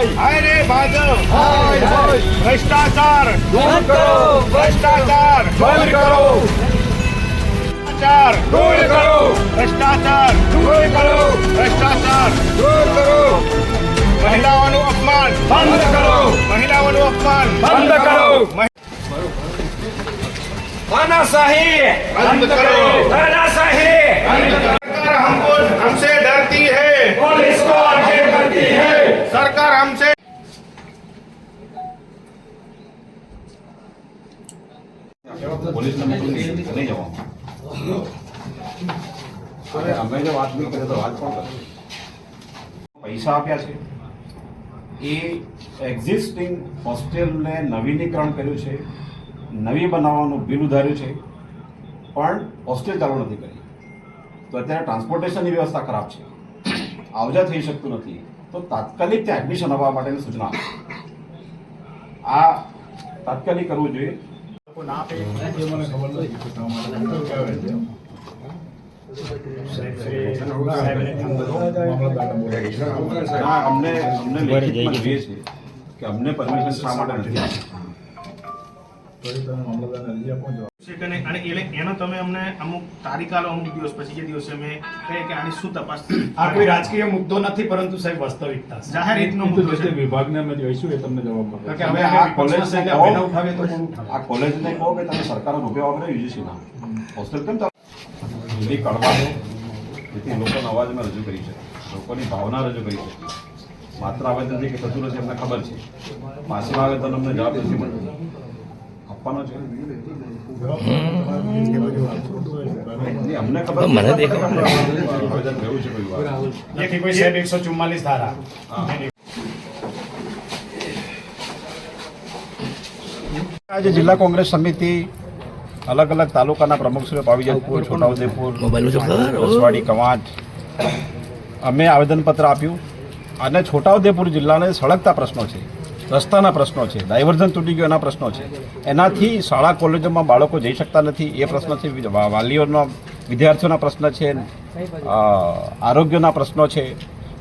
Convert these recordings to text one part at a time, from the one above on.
હાય રે ભાજપ હાય હાય. ભ્રષ્ટાચાર દૂર કરો. ભ્રષ્ટાચાર બંધ કરો. ભ્રષ્ટાચાર દૂર કરો. ભ્રષ્ટાચાર દૂર કરો. ભ્રષ્ટાચાર. દૂર કરો. મહિલાઓનું અપમાન. બંધ કરો. મહિલાઓનું અપમાન. બંધ કરો. તાનાશાહી બંધ કરો. જવાનું અરે અમે જો વાત કરીએ તો વાત કોણ કરશે પૈસા આપ્યા છે. એ એક્ઝિસ્ટિંગ હોસ્ટેલને નવીનીકરણ કર્યું છે. નવી બનાવવાનું બિલ ઉધાર્યું છે. પણ હોસ્ટેલ ચાલુ નથી કરી. તો અત્યારે ટ્રાન્સપોર્ટેશનની વ્યવસ્થા ખરાબ છે. આવજા થઈ શકતું નથી. તો તાત્કાલિક ત્યાં એડમિશન આપવા માટેની સૂચના આ તાત્કાલિક કરવું જોઈએ. અમને અમને કે અમને પરમિશન શા માટે નથી આપી છે કે નહીં? અને એટલે એનો તમે અમને અમુક તારીખ આલો અમુક દિવસ પછી જે દિવસે અમે કહીએ કે આની શું તપાસ આ કોઈ રાજકીય મુદ્દો નથી પરંતુ સાહેબ વાસ્તવિકતા જાહેર હિતનો મુદ્દો છે. વિભાગને અમે જોઈશું એ તમને જવાબ મળશે કે હવે આ આ કોલેજને કોલેજ કહો અમે તો આ કોલેજને કહો કે તમે સરકારનો રૂપિયા વાપરે યુજીસીના હોસ્ટેલ કેમ ચાલુ? જલ્દી દો જેથી લોકોનો અવાજ અમે રજૂ કરી છે લોકોની ભાવના રજૂ કરી છે માત્ર આવેદન કે થતું નથી અમને ખબર છે. પાછળ આવેદન અમને જવાબ નથી મળતો આપવાનો છે ખબર એકસો ચુમ્માલીસ ધારા. આજે જિલ્લા કોંગ્રેસ સમિતિ અલગ અલગ તાલુકાના પ્રમુખશ્રીઓ પાવીજતપુર છોટાઉદેપુર રસવાડી કવાંટ. અમે આવેદનપત્ર આપ્યું. અને છોટાઉદેપુર જિલ્લાને સળગતા પ્રશ્નો છે. રસ્તાના પ્રશ્નો છે ડાયવર્ઝન તૂટી ગયો એના પ્રશ્નો છે. એનાથી શાળા કોલેજોમાં બાળકો જઈ શકતા નથી એ પ્રશ્ન છે. વાલીઓના વિદ્યાર્થીઓના પ્રશ્ન છે. આરોગ્યના પ્રશ્નો છે.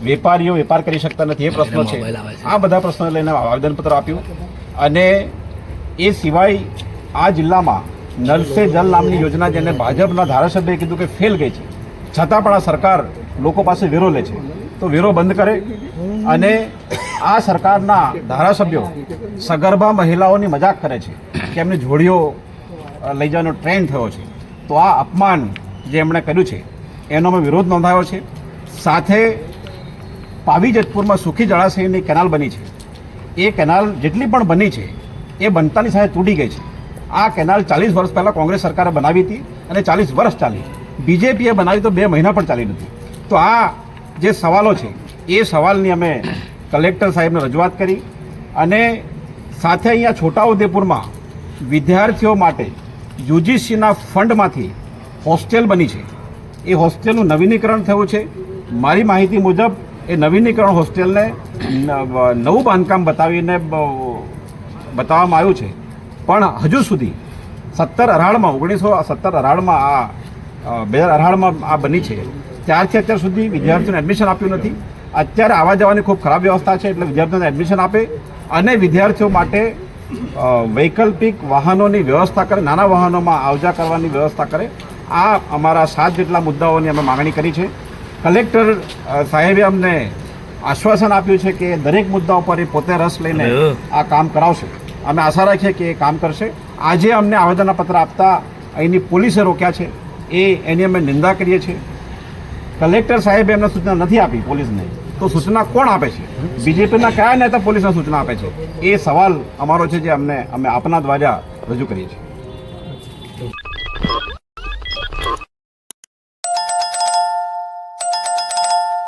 વેપારીઓ વેપાર કરી શકતા નથી એ પ્રશ્નો છે. આ બધા પ્રશ્નો લઈને આવેદનપત્ર આપ્યું. અને એ સિવાય આ જિલ્લામાં નલ સે જલ નામની યોજના જેને ભાજપના ધારાસભ્યએ કીધું કે ફેલ ગઈ છે. છતાં પણ આ સરકાર લોકો પાસે વેરો લે છે. તો વેરો બંધ કરે. અને આ સરકારના ધારાસભ્યો સગર્ભા મહિલાઓની મજાક કરે છે કે એમની જોડીઓ લઈ જવાનો ટ્રેન્ડ થયો છે. તો આ અપમાન જે એમણે કર્યું છે, એનો અમે વિરોધ નોંધાયો છે. સાથે પાવી જેતપુરમાં સુખી જળાશયની કેનાલ બની છે. એ કેનાલ જેટલી પણ બની છે, એ બનતાની સાથે તૂટી ગઈ છે. આ કેનાલ ચાલીસ વર્ષ પહેલાં કોંગ્રેસ સરકારે બનાવી હતી અને ચાલીસ વર્ષ ચાલી. બીજેપીએ બનાવી તો બે મહિના પણ ચાલી નથી. તો આ જે સવાલો છે એ સવાલની અમે કલેક્ટર સાહેબને રજૂઆત કરી અને સાથે અહીંયા છોટાઉદેપુરમાં વિદ્યાર્થીઓ માટે યુજીસીના ફંડમાંથી હોસ્ટેલ બની છે. એ હોસ્ટેલનું નવીનીકરણ થયું છે. મારી માહિતી મુજબ એ નવીનીકરણ હોસ્ટેલને નવું બાંધકામ બતાવીને બતાવવામાં આવ્યું છે. પણ હજુ સુધી સત્તર અઢારમાં, ઓગણીસો સત્તર અઢારમાં આ બે હજાર અઢારમાં આ બની છે. ત્યારથી અત્યાર સુધી વિદ્યાર્થીઓને એડમિશન આપ્યું નથી. અત્યારે આવવા જવાની ખૂબ ખરાબ વ્યવસ્થા છે એટલે વિદ્યાર્થીઓને એડમિશન આપે અને વિદ્યાર્થીઓ માટે વૈકલ્પિક વાહનોની વ્યવસ્થા કરે નાના વાહનોમાં આવજા કરવાની વ્યવસ્થા કરે. આ અમારા સાત જેટલા મુદ્દાઓની અમે માગણી કરી છે. કલેક્ટર સાહેબે અમને આશ્વાસન આપ્યું છે કે દરેક મુદ્દા ઉપર એ પોતે રસ લઈને આ કામ કરાવશે. અમે આશા રાખીએ કે એ કામ કરશે. આજે અમને આવેદનપત્ર આપતા અહીંની પોલીસે રોક્યા છે. એ એની અમે નિંદા કરીએ છીએ. કલેક્ટર સાહેબે એમને સૂચના નથી આપી પોલીસને. તો સૂચના કોણ આપે છે? બીજેપીના કયા નેતા પોલીસને સૂચના આપે છે? એ સવાલ અમારો છે જે અમને અમે આપના દ્વારા રજૂ કરીએ છીએ.